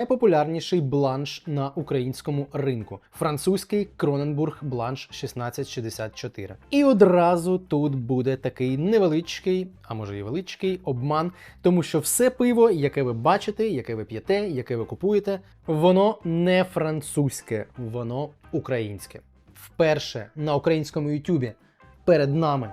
Найпопулярніший бланш на українському ринку французький Кроненбург бланш 1664. І одразу тут буде такий невеличкий, а може і величкий обман, тому що все пиво, яке ви бачите, яке ви п'єте, яке ви купуєте, воно не французьке, воно українське. Вперше на українському Ютубі перед нами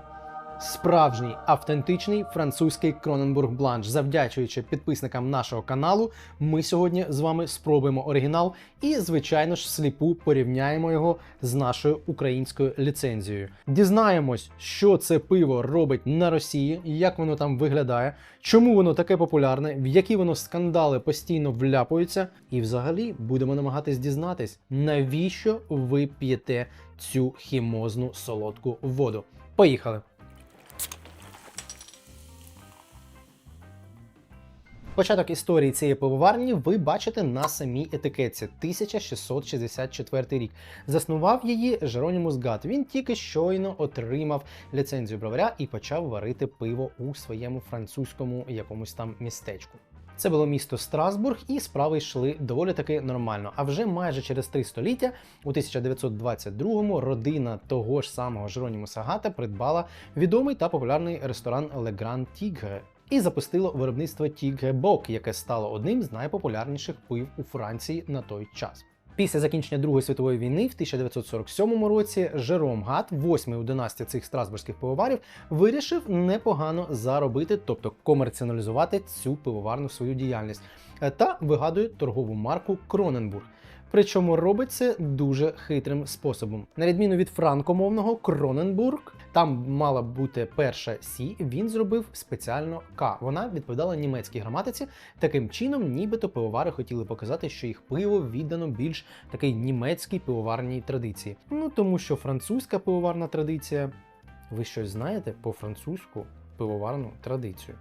справжній автентичний французький Кроненбург бланш. Завдячуючи підписникам нашого каналу, ми сьогодні з вами спробуємо оригінал і, звичайно ж, сліпу порівняємо його з нашою українською ліцензією. Дізнаємось, що це пиво робить на Росії, як воно там виглядає, чому воно таке популярне, в які воно скандали постійно вляпуються, і взагалі будемо намагатись дізнатись, навіщо ви п'єте цю хімозну солодку воду. Поїхали! Початок історії цієї пивоварні ви бачите на самій етикетці 1664 рік. Заснував її Жеронімус Гат. Він тільки щойно отримав ліцензію броваря і почав варити пиво у своєму французькому якомусь там містечку. Це було місто Страсбург, і справи йшли доволі таки нормально. А вже майже через три століття, у 1922-му, родина того ж самого Жеронімуса Гата придбала відомий та популярний ресторан Le Grand Tigre і запустило виробництво Tigre Bock, яке стало одним з найпопулярніших пив у Франції на той час. Після закінчення Другої світової війни в 1947 році Жером Гат, восьмий у династії цих страсбурзьких пивоварів, вирішив непогано заробити, тобто комерціоналізувати цю пивоварну свою діяльність е, та вигадує торгову марку Кроненбург. Причому робить це дуже хитрим способом. На відміну від франкомовного Кроненбург, там мала бути перша Сі, він зробив спеціально К. Вона відповідала німецькій граматиці. Таким чином, нібито пивовари хотіли показати, що їх пиво віддано більш такій німецькій пивоварній традиції. Ну тому що французька пивоварна традиція. Ви щось знаєте по французьку пивоварну традицію?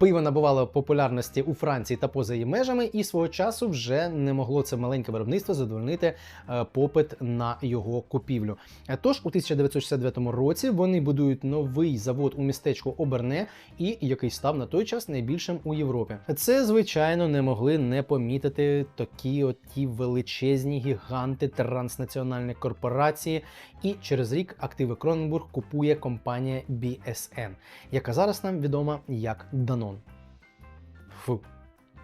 Пиво набувало популярності у Франції та поза її межами, і свого часу вже не могло це маленьке виробництво задовольнити е, попит на його купівлю. Е, Тож у 1969 році вони будують новий завод у містечку Оберне, і який став на той час найбільшим у Європі. Це звичайно не могли не помітити такі от ті величезні гіганти транснаціональні корпорації. І через рік активи Кроненбург купує компанія BSN, яка зараз нам відома як Danone. Фу.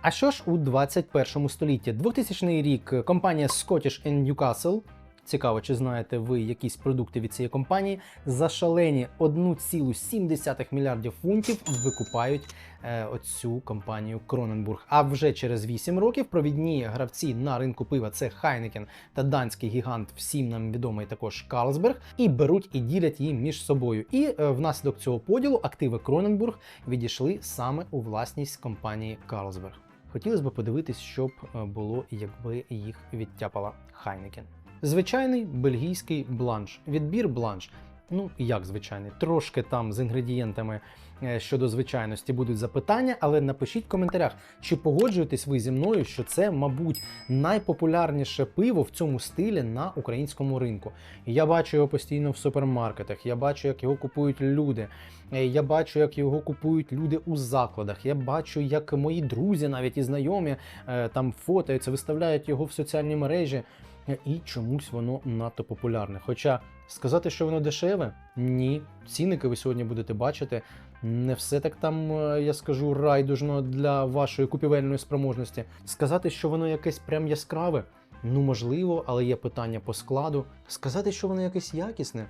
А що ж у 21 столітті? 2000 рік компанія Scottish Newcastle, цікаво, чи знаєте ви якісь продукти від цієї компанії, за шалені 1,7 мільярдів фунтів викупають е, оцю компанію Кроненбург. А вже через 8 років провідні гравці на ринку пива це Хайнекен та данський гігант, всім нам відомий також Карлсберг, і беруть і ділять її між собою. І е, внаслідок цього поділу активи Кроненбург відійшли саме у власність компанії Карлсберг. Хотілося б подивитись, що б е, було, якби їх відтяпала Хайнекен. Звичайний бельгійський бланш. Відбір бланш. Ну, як звичайний, трошки там з інгредієнтами е, щодо звичайності будуть запитання, але напишіть в коментарях, чи погоджуєтесь ви зі мною, що це, мабуть, найпопулярніше пиво в цьому стилі на українському ринку. Я бачу його постійно в супермаркетах, я бачу, як його купують люди. е, Я бачу, як його купують люди у закладах. Я бачу, як мої друзі, навіть і знайомі, е, там фотаються, виставляють його в соціальні мережі. Е, І чомусь воно надто популярне. Хоча сказати, що воно дешеве, ні. Цінники ви сьогодні будете бачити. Не все так там, е, я скажу, райдужно для вашої купівельної спроможності. Сказати, що воно якесь прям яскраве, ну можливо, але є питання по складу. Сказати, що воно якесь якісне.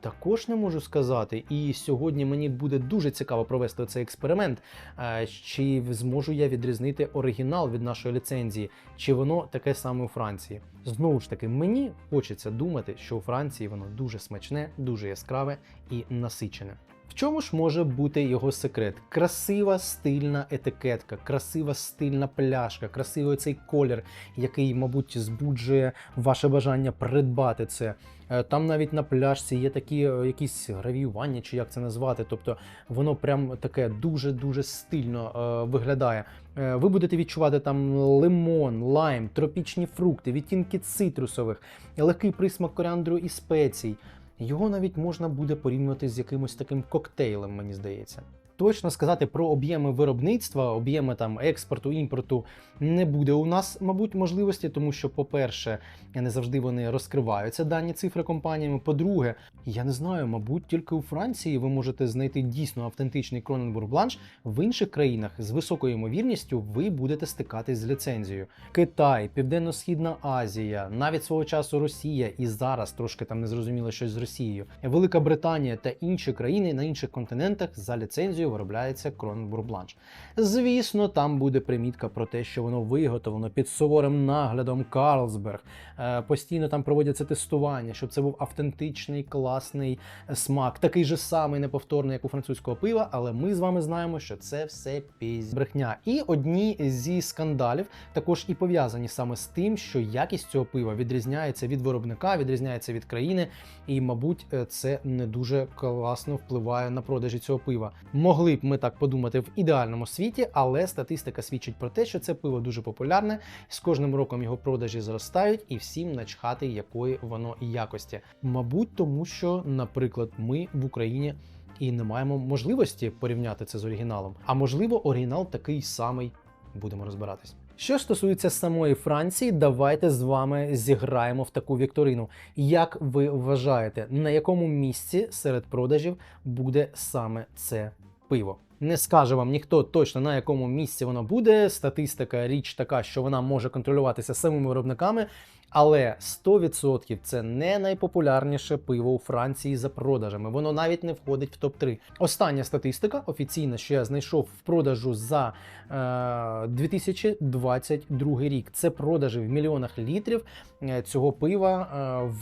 Також не можу сказати, і сьогодні мені буде дуже цікаво провести цей експеримент. Е, Чи зможу я відрізнити оригінал від нашої ліцензії, чи воно таке саме у Франції? Знову ж таки, мені хочеться думати, що у Франції воно дуже смачне, дуже яскраве і насичене. В чому ж може бути його секрет? Красива стильна етикетка, красива стильна пляшка, красивий цей колір, який, мабуть, збуджує ваше бажання придбати це. Е, Там навіть на пляшці є такі е, якісь гравіювання, чи як це назвати. Тобто воно прям таке дуже-дуже стильно е, виглядає. Е, Ви будете відчувати там лимон, лайм, тропічні фрукти, відтінки цитрусових, легкий присмак коріандру і спецій. Його навіть можна буде порівнювати з якимось таким коктейлем, мені здається. Точно сказати про об'єми виробництва, об'єми там експорту, імпорту не буде у нас, мабуть, можливості, тому що, по-перше, не завжди вони розкриваються дані цифри компаніями. По-друге, я не знаю, мабуть, тільки у Франції ви можете знайти дійсно автентичний Кроненбург Бланш. В інших країнах з високою ймовірністю ви будете стикатись з ліцензією. Китай, Південно-Східна Азія, навіть свого часу Росія, і зараз трошки там не зрозуміло щось з Росією. Велика Британія та інші країни на інших континентах за ліцензією виробляється Кроненбург Бланш. Звісно, там буде примітка про те, що воно виготовлено під суворим наглядом Карлсберг. Е, Постійно там проводяться тестування, щоб це був автентичний, класний смак, такий же самий неповторний, як у французького пива. Але ми з вами знаємо, що це все пізь брехня. І одні зі скандалів також і пов'язані саме з тим, що якість цього пива відрізняється від виробника, відрізняється від країни, і, мабуть, е, це не дуже класно впливає на продажі цього пива. Могли б ми так подумати в ідеальному світі, але статистика свідчить про те, що це пиво дуже популярне, з кожним роком його продажі зростають, і всім начхати, якої воно якості. Мабуть, тому що, наприклад, ми в Україні. І не маємо можливості порівняти це з оригіналом. А можливо, оригінал такий самий. Будемо розбиратись. Що стосується самої Франції, давайте з вами зіграємо в таку вікторину. Як ви вважаєте, на якому місці серед продажів буде саме це пиво? Не скаже вам ніхто точно на якому місці воно буде. Статистика річ така, що вона може контролюватися самими виробниками, але 100% це не найпопулярніше пиво у Франції за продажами. Воно навіть не входить в топ-3. Остання статистика офіційна, що я знайшов в продажу за е, 2022 рік. Це продажі в мільйонах літрів е, цього пива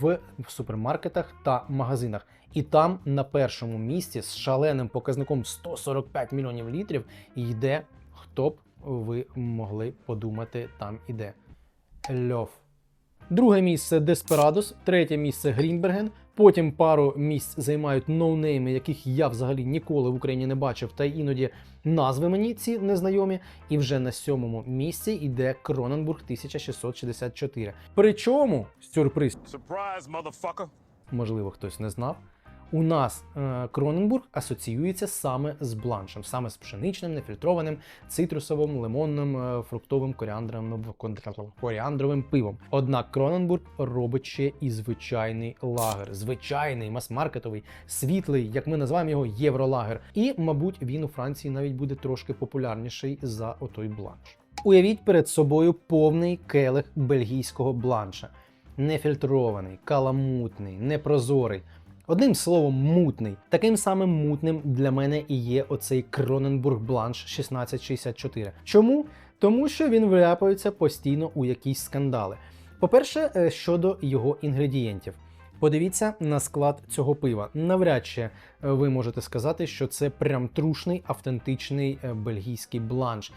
е, в супермаркетах та магазинах. І там на першому місці з шаленим показником 145 мільйонів літрів йде хто б ви могли подумати, там іде Льов. Друге місце Деспирадос, третє місце Грінберген. Потім пару місць займають ноунейми, яких я взагалі ніколи в Україні не бачив, та іноді назви мені ці незнайомі. І вже на сьомому місці йде Кроненбург 1664. Причому сюрприз Surprise, можливо, хтось не знав. У нас е, Кроненбург асоціюється саме з бланшем, саме з пшеничним, нефільтрованим, цитрусовим, лимонним, е, фруктовим, коріандровим, коріандровим пивом. Однак Кроненбург робить ще і звичайний лагер, звичайний мас-маркетовий, світлий, як ми називаємо його, євролагер. І, мабуть, він у Франції навіть буде трошки популярніший за отой бланш. Уявіть перед собою повний келих бельгійського бланша. Нефільтрований, каламутний, непрозорий. Одним словом, мутний. Таким самим мутним для мене і є оцей Кроненбург Бланш 1664. Чому? Тому що він вляпається постійно у якісь скандали. По-перше, е, щодо його інгредієнтів. Подивіться на склад цього пива. Навряд чи е, ви можете сказати, що це прям трушний автентичний е, бельгійський бланш,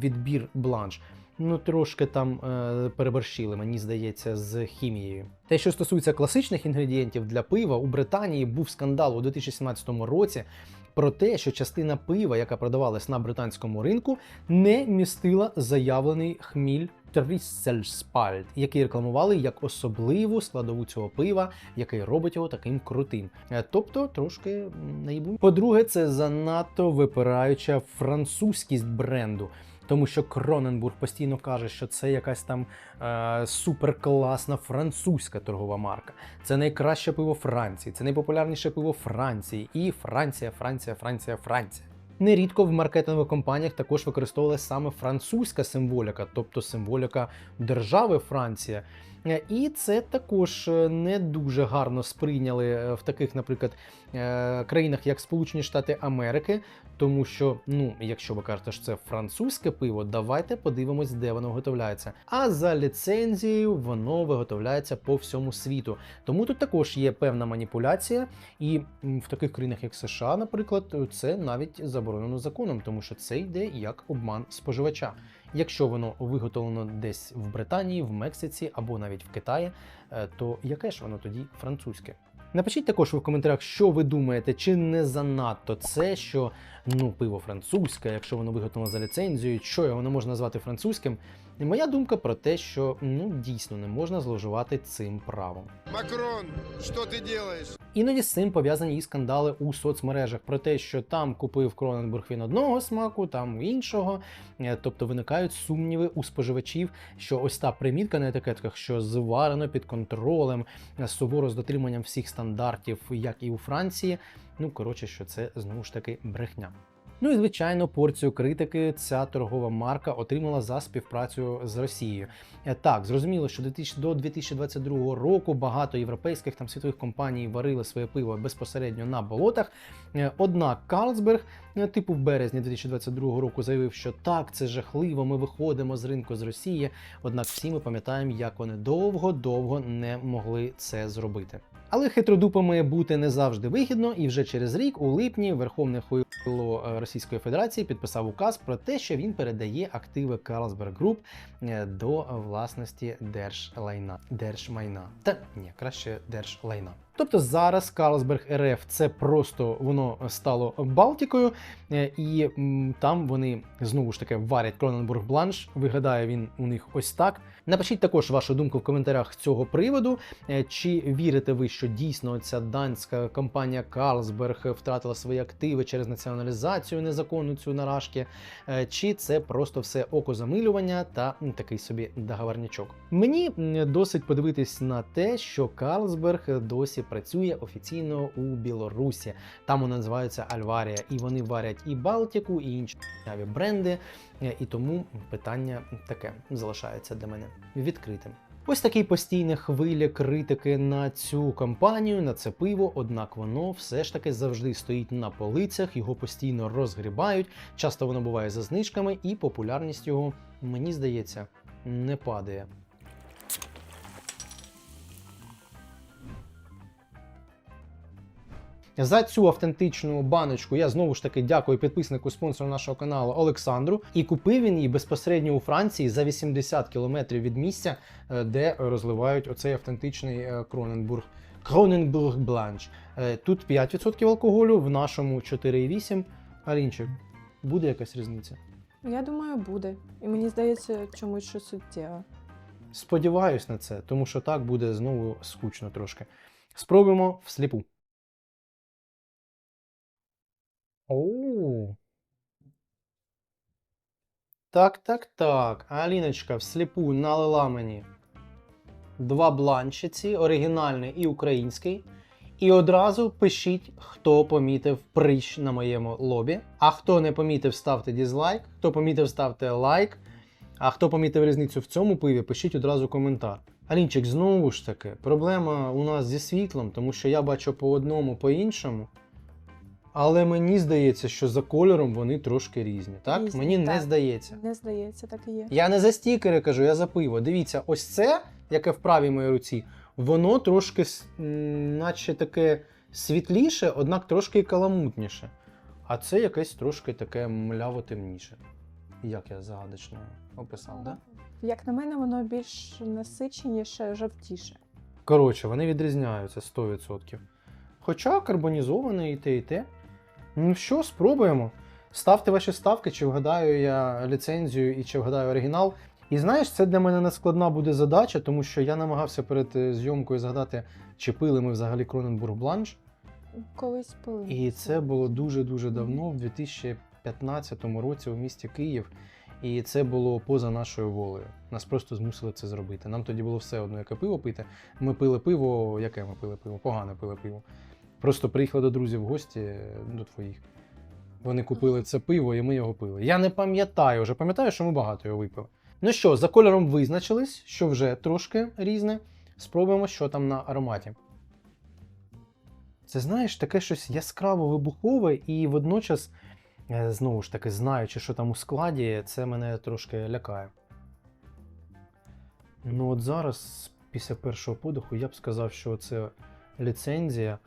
відбір бланш. Ну, трошки там е, переборщили, мені здається, з хімією. Те, що стосується класичних інгредієнтів для пива, у Британії був скандал у 2017 році про те, що частина пива, яка продавалась на британському ринку, не містила заявлений хміль Тріссельспальт, який рекламували як особливу складову цього пива, який робить його таким крутим. Е, Тобто трошки наїбу. По-друге, це занадто випираюча французькість бренду. Тому що Кроненбург постійно каже, що це якась там е, суперкласна французька торгова марка. Це найкраще пиво Франції, це найпопулярніше пиво Франції. І Франція, Франція, Франція, Франція. Нерідко в маркетингових компаніях також використовувалася саме французька символіка, тобто символіка держави Франція. Е, І це також е, не дуже гарно сприйняли е, в таких, наприклад, країнах, як Сполучені Штати Америки, тому що, ну, якщо ви кажете, що це французьке пиво, давайте подивимось, де воно виготовляється. А за ліцензією воно виготовляється по всьому світу. Тому тут також є певна маніпуляція, і в таких країнах, як США, наприклад, це навіть заборонено законом, тому що це йде як обман споживача. Якщо воно виготовлено десь в Британії, в Мексиці або навіть в Китаї, е, то яке ж воно тоді французьке? Напишіть також в коментарях, що ви думаєте, чи не занадто це, що ну, пиво французьке, якщо воно виготовлено за ліцензією, що його не можна назвати французьким. І моя думка про те, що ну дійсно не можна зловживати цим правом. Макрон, что ты делаешь? Іноді з цим пов'язані і скандали у соцмережах про те, що там купив Кроненбург він одного смаку, там іншого. Е, Тобто виникають сумніви у споживачів, що ось та примітка на етикетках, що зварено під контролем, е, суворо з дотриманням всіх стандартів, як і у Франції. Ну коротше, що це знову ж таки брехня. Ну і звичайно, порцію критики ця торгова марка отримала за співпрацю з Росією. Е, Так, зрозуміло, що 2000 до 2022 року багато європейських там світових компаній варили своє пиво безпосередньо на болотах. Е, Однак Карлсберг, е, типу в березні 2022 року, заявив, що так, це жахливо, ми виходимо з ринку з Росії. Однак всі ми пам'ятаємо, як вони довго-довго не могли це зробити. Але хитродупами бути не завжди вигідно, і вже через рік, у липні, Верховне хуйло е, Російської Федерації підписав указ про те, що він передає активи Carlsberg Group е, до власності держлайна, держмайна. Та ні, краще держлайна. Тобто зараз Карлсберг РФ це просто воно стало Балтікою, е, і там вони знову ж таки варять Кроненбург Бланш. Виглядає він у них ось так. Напишіть також вашу думку в коментарях з цього приводу. Е, Чи вірите ви, що дійсно ця данська компанія Карлсберг втратила свої активи через націоналізацію незаконну цю наражки? Е, Чи це просто все окозамилювання та такий собі договорнячок? Мені досить подивитись на те, що Карлсберг досі працює офіційно у Білорусі. Там вона називається Альварія, і вони варять і Балтіку, і інші бренди. Е, І тому питання таке залишається для мене відкритим. Ось такі постійні хвилі критики на цю компанію, на це пиво, однак воно все ж таки завжди стоїть на полицях, його постійно розгрібають. Часто воно буває за знижками, і популярність його, мені здається, не падає. За цю автентичну баночку я знову ж таки дякую підписнику спонсору нашого каналу Олександру. І купив він її безпосередньо у Франції за 80 кілометрів від місця, е, де розливають оцей автентичний е, Кроненбург. Кроненбург Бланш. Е, Тут 5% алкоголю, в нашому 4,8. Алінчик, буде якась різниця? Я думаю, буде. І мені здається, чомусь що суттєво. Сподіваюсь на це, тому що так буде знову скучно трошки. Спробуємо всліпу. Оу. Так, так, так. Аліночка всліпу налила мені два бланчиці, оригінальний і український. І одразу пишіть, хто помітив прищ на моєму лобі. А хто не помітив, ставте дізлайк. Хто помітив, ставте лайк. А хто помітив різницю в цьому пиві, пишіть одразу коментар. Алінчик, знову ж таки, проблема у нас зі світлом, тому що я бачу по одному, по іншому. Але мені здається, що за кольором вони трошки різні. Так? Різні, мені не здається. Не здається, так і є. Я не за стікери кажу, я за пиво. Дивіться, ось це, яке в правій моїй руці, воно трошки, наче таке світліше, однак трошки каламутніше. А це якесь трошки таке мляво темніше. Як я загадочно описав, так? Да? Як на мене, воно більш насиченіше, жовтіше. Коротше, вони відрізняються 100%. Хоча карбонізоване і те, і те. Ну що, спробуємо. Ставте ваші ставки, чи вгадаю я ліцензію і чи вгадаю оригінал. І знаєш, це для мене нескладна буде задача, тому що я намагався перед е, зйомкою згадати, чи пили ми взагалі Кроненбург Бланш. Колись пили. І це було дуже-дуже давно, в 2015 році у місті Київ. І це було поза нашою волею. Нас просто змусили це зробити. Нам тоді було все одно, яке пиво пити. Ми пили пиво, яке ми пили пиво? Погане пили пиво. Просто приїхали до друзів в гості е, до твоїх. Вони купили це пиво, і ми його пили. Я не пам'ятаю, вже пам'ятаю, що ми багато його випили. Ну що, за кольором визначились, що вже трошки різне. Спробуємо, що там на ароматі. Це знаєш, таке щось яскраво вибухове, і водночас, е, знову ж таки, знаючи, що там у складі, це мене трошки лякає. Ну, от зараз, після першого подиху, я б сказав, що це ліцензія,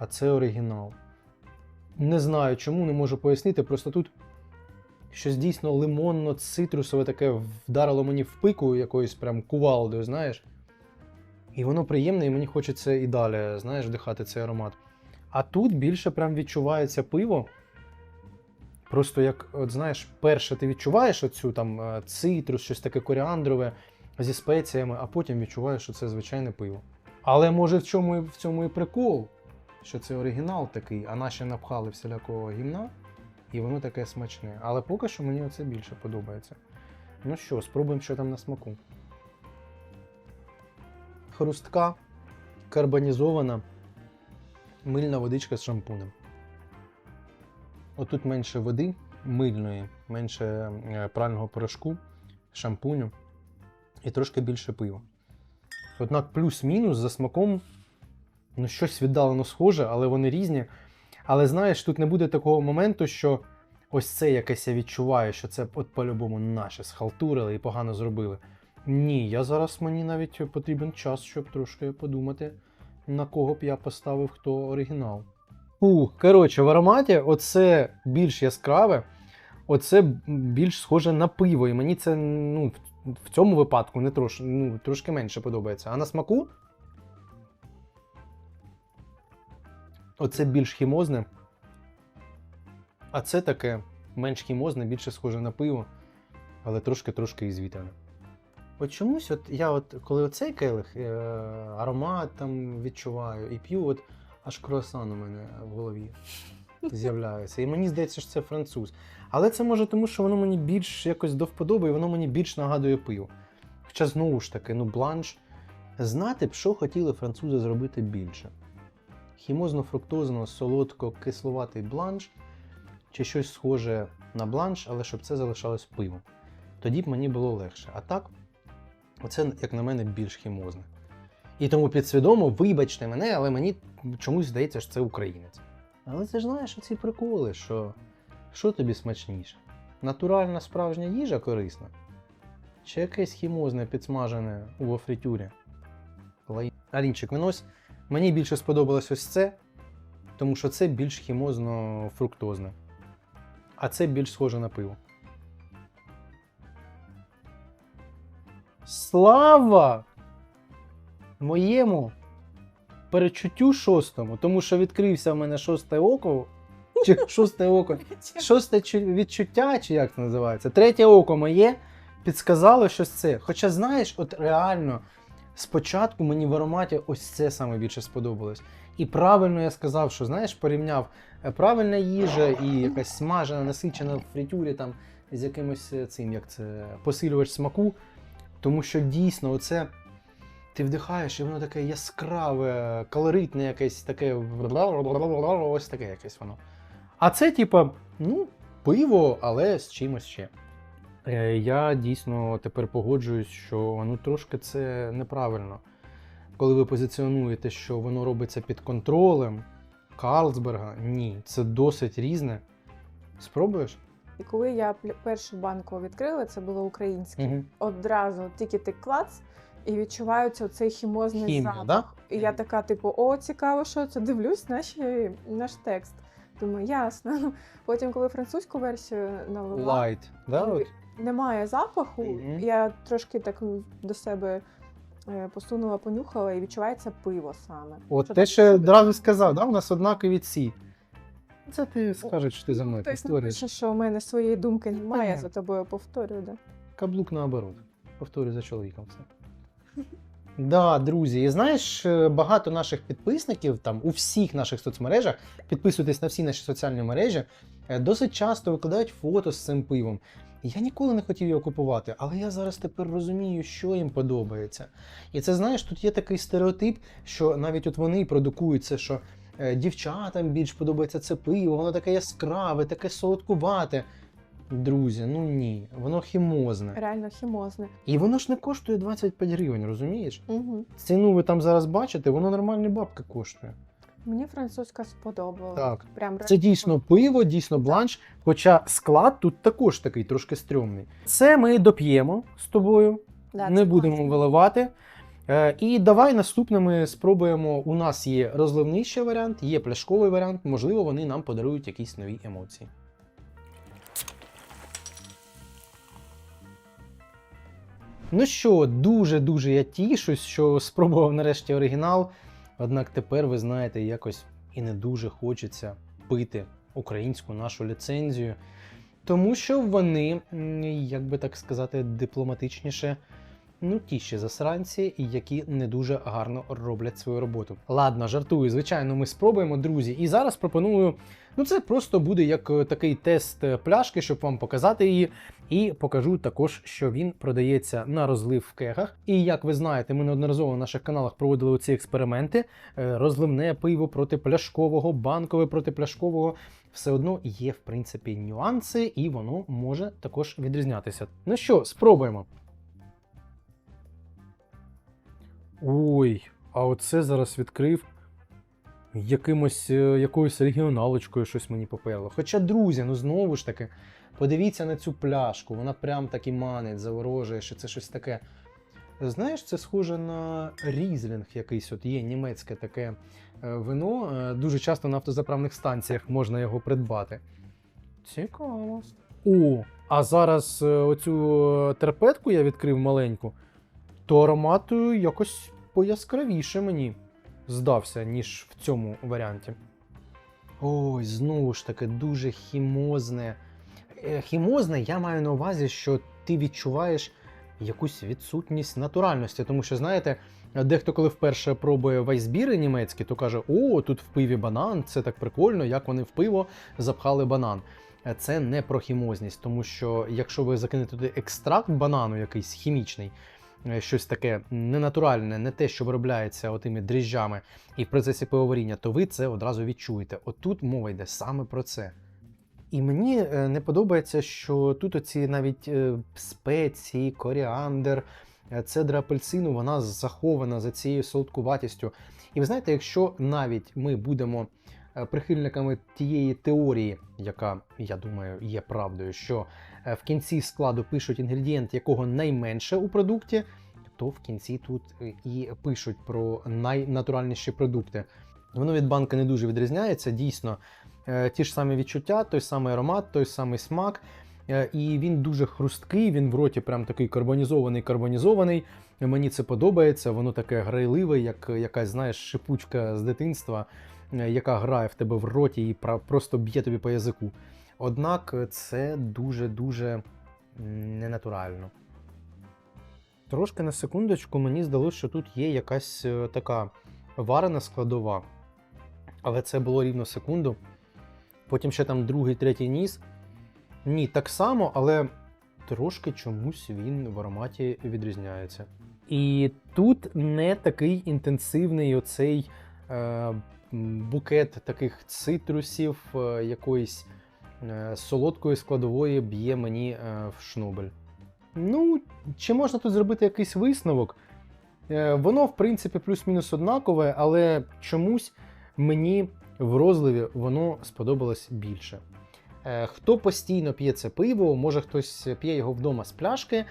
а це оригінал. Не знаю чому, не можу пояснити. Просто тут щось дійсно лимонно-цитрусове таке вдарило мені в пику якоюсь прям кувалдою, знаєш. І воно приємне, і мені хочеться і далі, знаєш, вдихати цей аромат. А тут більше прям відчувається пиво. Просто як, от знаєш, перше ти відчуваєш оцю там е, цитрус, щось таке коріандрове зі спеціями, а потім відчуваєш, що це звичайне пиво. Але може в чому в цьому і прикол, що це оригінал такий, а наші напхали всілякого гімна, і воно таке смачне. Але поки що мені оце більше подобається. Ну що, спробуємо, що там на смаку. Хрустка, карбонізована, мильна водичка з шампунем. Отут менше води мильної, менше е, прального порошку, шампуню і трошки більше пива. Однак плюс-мінус за смаком ну, щось віддалено схоже, але вони різні. Але знаєш, тут не буде такого моменту, що ось це якесь я відчуваю, що це от по-любому наше схалтурили і погано зробили. Ні, я зараз мені навіть потрібен час, щоб трошки подумати, на кого б я поставив хто оригінал. Ух, коротше, в ароматі оце більш яскраве, оце більш схоже на пиво. І мені це ну, в- цьому випадку не трош, ну, трошки менше подобається. А на смаку оце більш хімозне. А це таке менш хімозне, більше схоже на пиво, але трошки-трошки і звітане. От чомусь, от я от коли оцей келих, е, аромат там відчуваю і п'ю, от аж круасан у мене в голові з'являється. І мені здається, що це француз. Але це може тому, що воно мені більш якось до вподоби, і воно мені більш нагадує пиво. Хоча знову ж таки, ну бланш. Знати б, що хотіли французи зробити більше. Хімозно-фруктозно, солодко-кисловатий бланш, чи щось схоже на бланш, але щоб це залишалось пивом. Тоді б мені було легше. А так, оце, як на мене, більш хімозне. І тому підсвідомо, вибачте мене, але мені чомусь здається, що це українець. Але ти ж знаєш оці приколи, що що тобі смачніше? Натуральна справжня їжа корисна? Чи якесь хімозне підсмажене у фритюрі? Алінчик, винось. Мені більше сподобалось ось це, тому що це більш хімозно-фруктозне. А це більш схоже на пиво. Слава моєму перечуттю шостому, тому що відкрився в мене шосте око. Чи шосте око? Шосте відчуття, чи як це називається? Третє око моє підсказало щось це. Хоча, знаєш, от реально, спочатку мені в ароматі ось це саме більше сподобалось. І правильно я сказав, що знаєш, порівняв е, правильна їжа і якась смажена, насичена в фритюрі там з якимось е, цим, як це, посилювач смаку. Тому що дійсно, оце ти вдихаєш, і воно таке яскраве, колоритне, якесь таке. Ось таке якесь воно. А це, типа, ну, пиво, але з чимось ще. Е, Я дійсно тепер погоджуюсь, що ну трошки це неправильно. Коли ви позиціонуєте, що воно робиться під контролем Карлсберга, ні, це досить різне. Спробуєш? І коли я першу банку відкрила, це було українське. Угу. Одразу тільки ти клац і відчувається цей хімозний Хімія, запах. да? І я така, типу, о, цікаво, що це дивлюсь, наші, наш текст. Думаю, ясно. Потім, коли французьку версію налила, Лайт. Да? Немає запаху. Мгм. Я трошки так до себе е, посунула, понюхала, і відчувається пиво саме. От Що те, так що я одразу сказав, да? у нас однакові ці. Це ти скажеш, що ти за мною Хтось повторюєш. напише, що у мене своєї думки немає, я за тобою повторюю. Да? Каблук наоборот. Повторюю за чоловіком все. Да, друзі, і знаєш, е, багато наших підписників там у всіх наших соцмережах, підписуйтесь на всі наші соціальні мережі, е, досить часто викладають фото з цим пивом. Я ніколи не хотів його купувати, але я зараз тепер розумію, що їм подобається. І це знаєш, тут є такий стереотип, що навіть от вони продукують це, що е, дівчатам більш подобається це пиво, воно таке яскраве, таке солодкувате. Друзі, ну ні, воно хімозне. Реально хімозне. І воно ж не коштує 25 гривень, розумієш? Угу. Ціну ви там зараз бачите, воно нормальні бабки коштує. Мені французька сподобалась. Так. Прям Це дійсно пиво, дійсно бланш, хоча склад тут також такий трошки стрьомний. Це ми доп'ємо з тобою, Да, не будемо класно. виливати. Е, І давай наступне ми спробуємо. У нас є розливний ще варіант, є пляшковий варіант, можливо, вони нам подарують якісь нові емоції. Ну що, дуже-дуже я тішусь, що спробував нарешті оригінал. Однак тепер ви знаєте, якось і не дуже хочеться пити українську нашу ліцензію. Тому що вони, як би так сказати, дипломатичніше, ну ті ще засранці, які не дуже гарно роблять свою роботу. Ладно, жартую, звичайно, ми спробуємо, друзі. І зараз пропоную. Ну, це просто буде як е, такий тест е, пляшки, щоб вам показати її. І покажу також, що він продається на розлив в кегах. І як ви знаєте, ми неодноразово на наших каналах проводили ці експерименти. Е, Розливне пиво проти пляшкового, банкове проти пляшкового. Все одно є, в принципі, нюанси, і воно може також відрізнятися. Ну що, спробуємо. Ой, а оце зараз відкрив якимось, е, якоюсь регіоналочкою щось мені поперло. Хоча, друзі, ну знову ж таки, подивіться на цю пляшку, вона прям так і манить, заворожує, що це щось таке. Знаєш, це схоже на різлінг якийсь, от є німецьке таке е, вино. е, Дуже часто на автозаправних станціях можна його придбати. Цікаво. О, а зараз оцю терпетку я відкрив маленьку, то аромат якось пояскравіше мені здався, ніж в цьому варіанті. Ой, знову ж таки, дуже хімозне. Е, Хімозне я маю на увазі, що ти відчуваєш якусь відсутність натуральності. Тому що, знаєте, дехто, коли вперше пробує вайсбіри німецькі, то каже: О, тут в пиві банан, це так прикольно, як вони в пиво запхали банан. Е, Це не про хімозність, тому що якщо ви закинете туди екстракт банану, якийсь хімічний, щось таке ненатуральне, не те, що виробляється отими дріжджами і в процесі пивоваріння, то ви це одразу відчуєте. Отут мова йде саме про це. І мені е, не подобається, що тут оці навіть е, спеції, коріандр, е, цедра апельсину, вона захована за цією солодкуватістю. І ви знаєте, якщо навіть ми будемо е, прихильниками тієї теорії, яка, я думаю, є правдою, що е, в кінці складу пишуть інгредієнт, якого найменше у продукті, то в кінці тут е, і пишуть про найнатуральніші продукти. Воно від банки не дуже відрізняється, дійсно. Е, Ті ж самі відчуття, той самий аромат, той самий смак. Е, І він дуже хрусткий, він в роті прям такий карбонізований, карбонізований. Мені це подобається, воно таке грайливе, як якась, знаєш, шипучка з дитинства, е, яка грає в тебе в роті і просто б'є тобі по язику. Однак е, це дуже-дуже ненатурально. Трошки на секундочку мені здалося, що тут є якась е, така варена складова. Але це було рівно секунду. Потім ще там другий, третій ніс. Ні, так само, але трошки чомусь він в ароматі відрізняється. І тут не такий інтенсивний оцей е, букет таких цитрусів, е, якоїсь е, солодкої складової б'є мені е, в шнобель. Ну, чи можна тут зробити якийсь висновок? Е, воно, в принципі, плюс-мінус однакове, але чомусь мені в розливі воно сподобалось більше. Хто постійно п'є це пиво, може хтось п'є його вдома з пляшки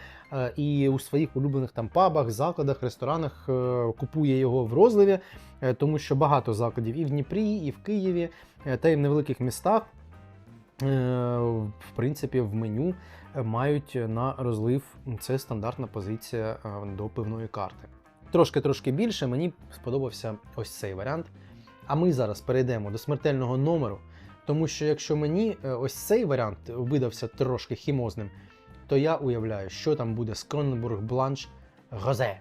і у своїх улюблених там пабах, закладах, ресторанах купує його в розливі, тому що багато закладів і в Дніпрі, і в Києві, та й в невеликих містах, в принципі, в меню е, мають на розлив. Це стандартна позиція е, до пивної карти. Трошки-трошки більше мені сподобався ось цей варіант. А ми зараз перейдемо до смертельного номеру. Тому що якщо мені е, ось цей варіант видався трошки хімозним, то я уявляю, що там буде з Кроненбург Бланш Розе.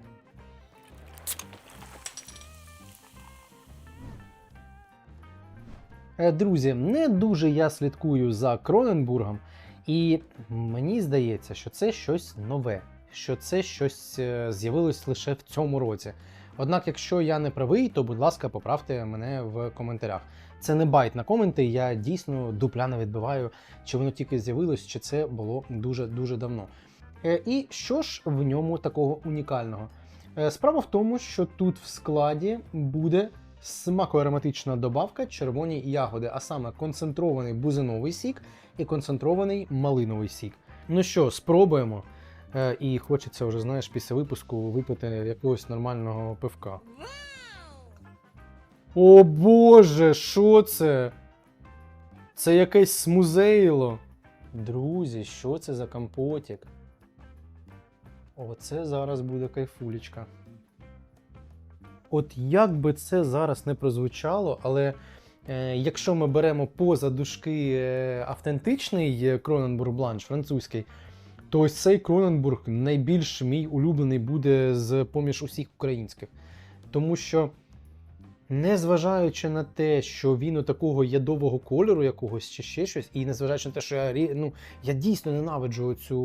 Друзі, не дуже я слідкую за Кроненбургом, і мені здається, що це щось нове, що це щось е, з'явилось лише в цьому році. Однак, якщо я не правий, то будь ласка, поправте мене в коментарях. Це не байт на коменти, я дійсно дупля не відбиваю, чи воно тільки з'явилось, чи це було дуже-дуже давно. Е, І що ж в ньому такого унікального? Е, Справа в тому, що тут в складі буде смакоароматична добавка червоні ягоди, а саме концентрований бузиновий сік і концентрований малиновий сік. Ну що, спробуємо. Е, І хочеться вже, знаєш, після випуску випити якогось нормального пивка. О Боже, що це? Це якесь смузейло. Друзі, що це за компотик? Оце зараз буде кайфулечка. От як би це зараз не прозвучало, але Е, Якщо ми беремо поза дужки е, автентичний е, Кроненбург Бланш французький, то ось цей Кроненбург найбільш мій улюблений буде з поміж усіх українських. Тому що, незважаючи на те, що він у такого ядового кольору якогось чи ще щось, і незважаючи на те, що я, ну, я дійсно ненавиджу цю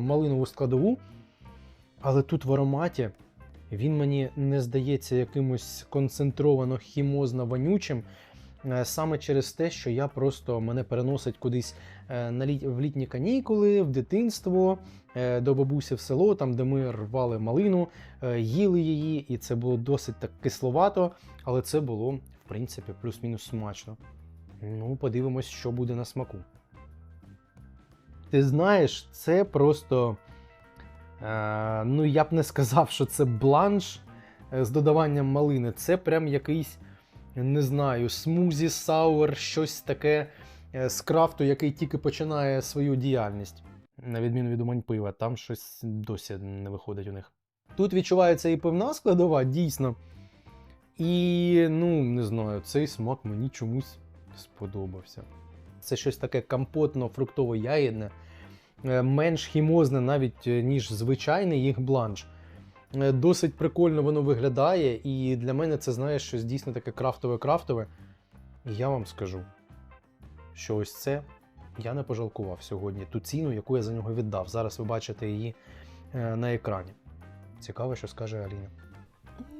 малинову складову, але тут в ароматі він мені не здається якимось концентровано хімозно вонючим. е, Саме через те, що я просто мене переносить кудись е, на літ... в літні канікули, в дитинство, е, до бабусі в село, там, де ми рвали малину, їли її, і це було досить так кисловато, але це було, в принципі, плюс-мінус смачно. Ну, подивимось, що буде на смаку. Ти знаєш, це просто. Е, ну, я б не сказав, що це бланш е, з додаванням малини. Це прям якийсь, не знаю, смузі, сауер, щось таке е, з крафту, який тільки починає свою діяльність. На відміну від умань пива, там щось досі не виходить у них. Тут відчувається і пивна складова, дійсно. І, ну, не знаю, цей смак мені чомусь сподобався. Це щось таке компотно-фруктово-ягідне, е, менш хімозне навіть, е, ніж звичайний їх бланш. Е, Досить прикольно воно виглядає, і для мене це, знаєш, щось дійсно таке крафтове-крафтове. І я вам скажу, що ось це я не пожалкував сьогодні. Ту ціну, яку я за нього віддав. Зараз ви бачите її е, на екрані. Цікаво, що скаже Аліна.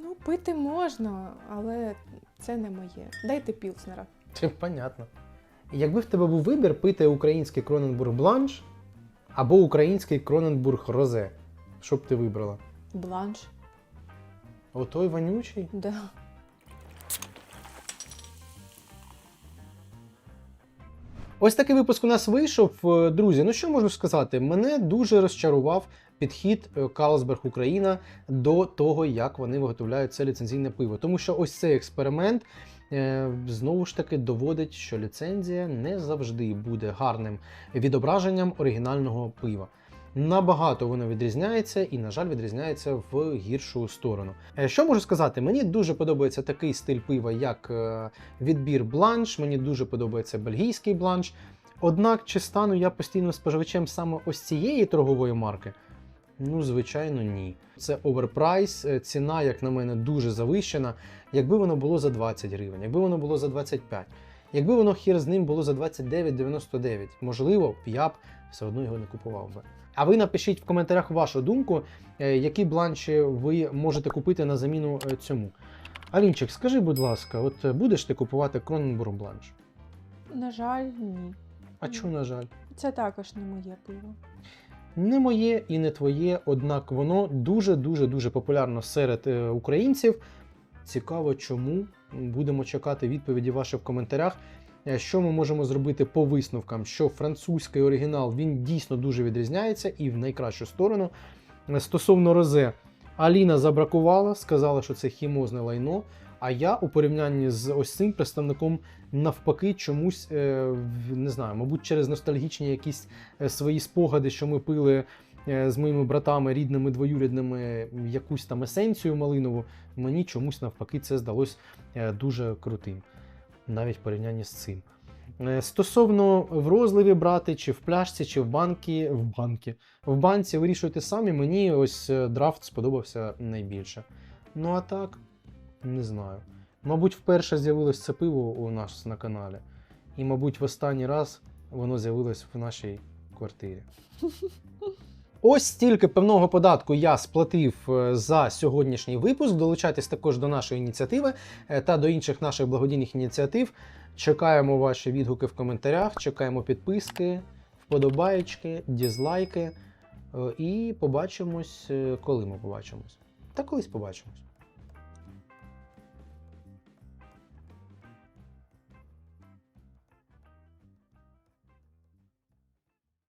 Ну, пити можна, але це не моє. Дайте пілснера. Це понятно. Якби в тебе був вибір пити український Кроненбург Бланш або український Кроненбург Розе, що б ти вибрала? Бланш. Отой вонючий? Да. Ось такий випуск у нас вийшов. Е, Друзі, ну що можу сказати? Мене дуже розчарував підхід е, Carlsberg Україна до того, як вони виготовляють це ліцензійне пиво. Тому що ось цей експеримент знову ж таки доводить, що ліцензія не завжди буде гарним відображенням оригінального пива. Набагато воно відрізняється і, на жаль, відрізняється в гіршу сторону. Е, Що можу сказати? Мені дуже подобається такий стиль пива, як е, відбір бланш. Мені дуже подобається бельгійський бланш. Однак, чи стану я постійним споживачем саме ось цієї торгової марки? Ну, звичайно, ні. Це оверпрайс, е, ціна, як на мене, дуже завищена. Якби воно було за 20 гривень, якби воно було за 25, якби воно хір з ним було за 29,99, можливо, я б все одно його не купував би. А ви напишіть в коментарях вашу думку, е, які бланші ви можете купити на заміну е, цьому. Алінчик, скажи, будь ласка, от будеш ти купувати Кроненбург бланш? На жаль, ні. А чому, на жаль? Це також не моє пиво. Не моє і не твоє, однак воно дуже дуже дуже популярно серед е, українців. Цікаво, чому будемо чекати відповіді ваші в коментарях. Е, Що ми можемо зробити по висновкам? Що французький оригінал він дійсно дуже відрізняється і в найкращу сторону. Е, Стосовно розе, Аліна забракувала, сказала, що це хімозне лайно. А я у порівнянні з ось цим представником навпаки чомусь е, не знаю, мабуть, через ностальгічні якісь е, свої спогади, що ми пили е, з моїми братами, рідними, двоюрідними, якусь там есенцію малинову, мені чомусь навпаки це здалось дуже крутим, навіть в порівнянні з цим. Стосовно в розливі брати, чи в пляшці, чи в банки, в банки, в банці вирішуйте самі. Мені ось драфт сподобався найбільше. Ну а так, не знаю. Мабуть, вперше з'явилось це пиво у нас на каналі. І, мабуть, в останній раз воно з'явилось в нашій квартирі. Ось стільки певного податку я сплатив е, за сьогоднішній випуск. Долучайтесь також до нашої ініціативи е, та до інших наших благодійних ініціатив. Чекаємо ваші відгуки в коментарях, чекаємо підписки, вподобаєчки, дізлайки. Е, І побачимось, коли ми побачимось. Та колись побачимось.